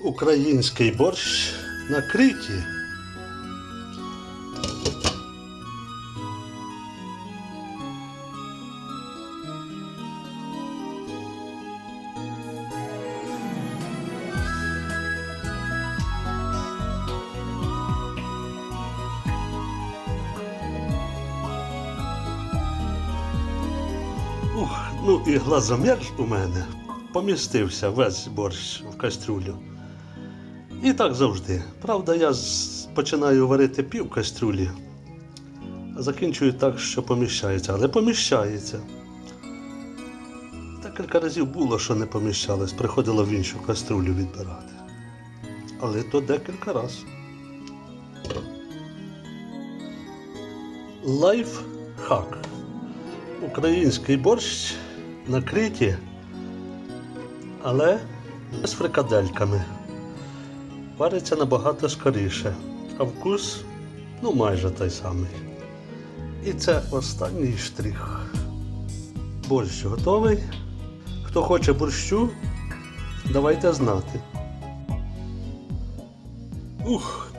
Український борщ на криті. Ну і глазомір у мене помістився весь борщ в кастрюлю. І так завжди. Правда, я починаю варити пів кастрюлі, а закінчую так, що поміщається, але поміщається. Декілька разів було, що не поміщалось, приходило в іншу кастрюлю відбирати. Але то декілька разів. Лайфхак. Український борщ на криті, але з фрикадельками. Вариться набагато скоріше, а вкус ну майже той самий. І це останній штрих. Борщ готовий. Хто хоче борщу, давайте знати. Ух,